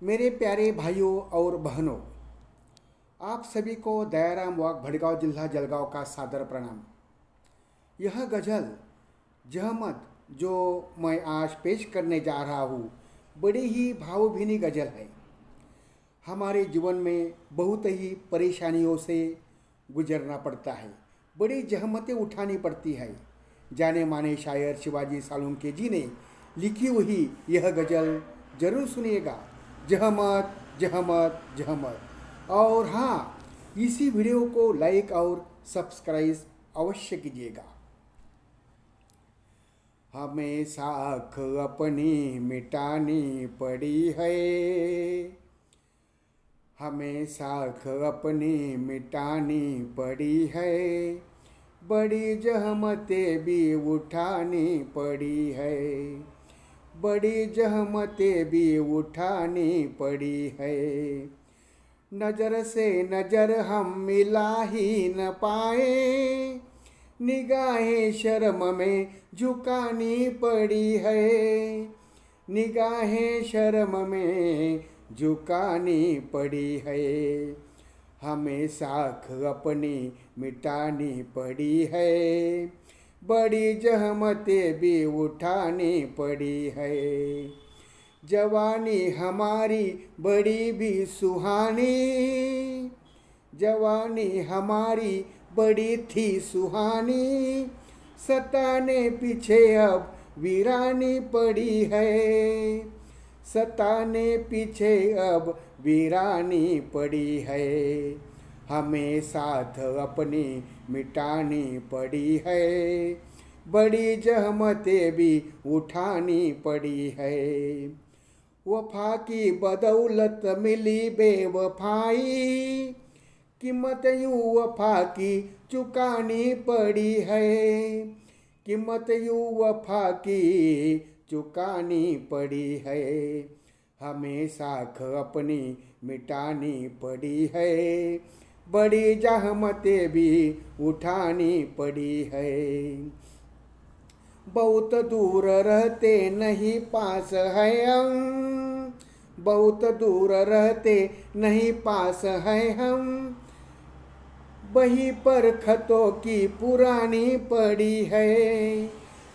मेरे प्यारे भाइयों और बहनों, आप सभी को दयाराम वाक भड़गांव जिला जलगांव का सादर प्रणाम। यह गज़ल जहमत जो मैं आज पेश करने जा रहा हूँ, बड़ी ही भावभीनी गज़ल है। हमारे जीवन में बहुत ही परेशानियों से गुजरना पड़ता है, बड़ी जहमतें उठानी पड़ती है। जाने माने शायर शिवाजी सालुंके जी ने लिखी हुई यह गज़ल ज़रूर सुनिएगा। जहमत जहमत जहमत। और हाँ इसी वीडियो को लाइक और सब्सक्राइब अवश्य कीजिएगा। हमें साख अपनी मिटानी पड़ी है। हमें साख अपनी मिटानी पड़ी है। बड़ी जहमतें भी उठानी पड़ी है। बड़ी जहमतें भी उठानी पड़ी है। नज़र से नज़र हम मिला ही न पाए। निगाहें शर्म में झुकानी पड़ी है। निगाहें शर्म में झुकानी पड़ी है। हमें साख अपनी मिटानी पड़ी है। बड़ी जहमतें भी उठानी पड़ी है। जवानी हमारी बड़ी भी सुहानी, जवानी हमारी बड़ी थी सुहानी। सताने पीछे अब वीरानी पड़ी है। सताने पीछे अब वीरानी पड़ी है। हमें साथ अपनी मिटानी पड़ी है। बड़ी जहमतें भी उठानी पड़ी है। वफा की बदौलत मिली बेवफाई, कीमत यूँ वफा की चुकानी पड़ी है। कीमत यूँ वफा की चुकानी पड़ी है। हमें साख अपनी मिटानी पड़ी है। बड़ी जहमतें भी उठानी पड़ी है। बहुत दूर रहते नहीं पास है हम। बहुत दूर रहते नहीं पास है हम। बही पर खतों की पुरानी पड़ी है।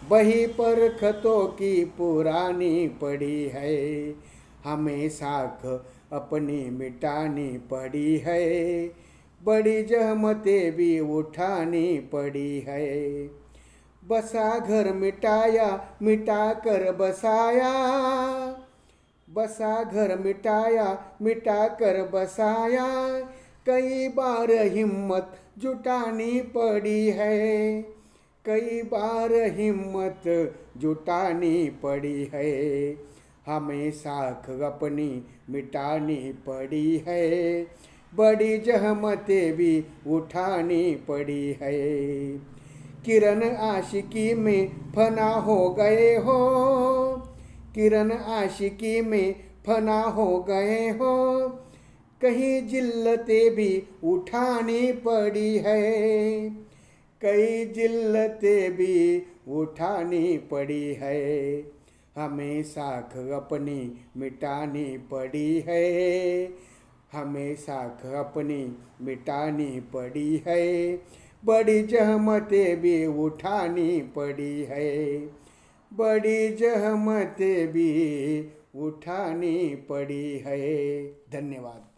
बही पर खतों की पुरानी पड़ी है। हमें साख अपनी मिटानी पड़ी है। बड़ी जहमतें भी उठानी पड़ी है। बसा घर मिटाया मिटा कर बसाया। बसा घर मिटाया मिटा कर बसाया। कई बार हिम्मत जुटानी पड़ी है। कई बार हिम्मत जुटानी पड़ी है। हमें साख अपनी मिटानी पड़ी है। बड़ी जहमतें भी उठानी पड़ी है। किरण आशिकी में फना हो गए हो। किरण आशिकी में फना हो गए हो। कहीं जिल्लतें भी उठानी पड़ी है। कई जिल्लतें भी उठानी पड़ी है। हमें साख अपनी मिटानी पड़ी है। हमें साख अपनी मिटानी पड़ी है। बड़ी जहमतें भी उठानी पड़ी है। बड़ी जहमतें भी उठानी पड़ी है। धन्यवाद।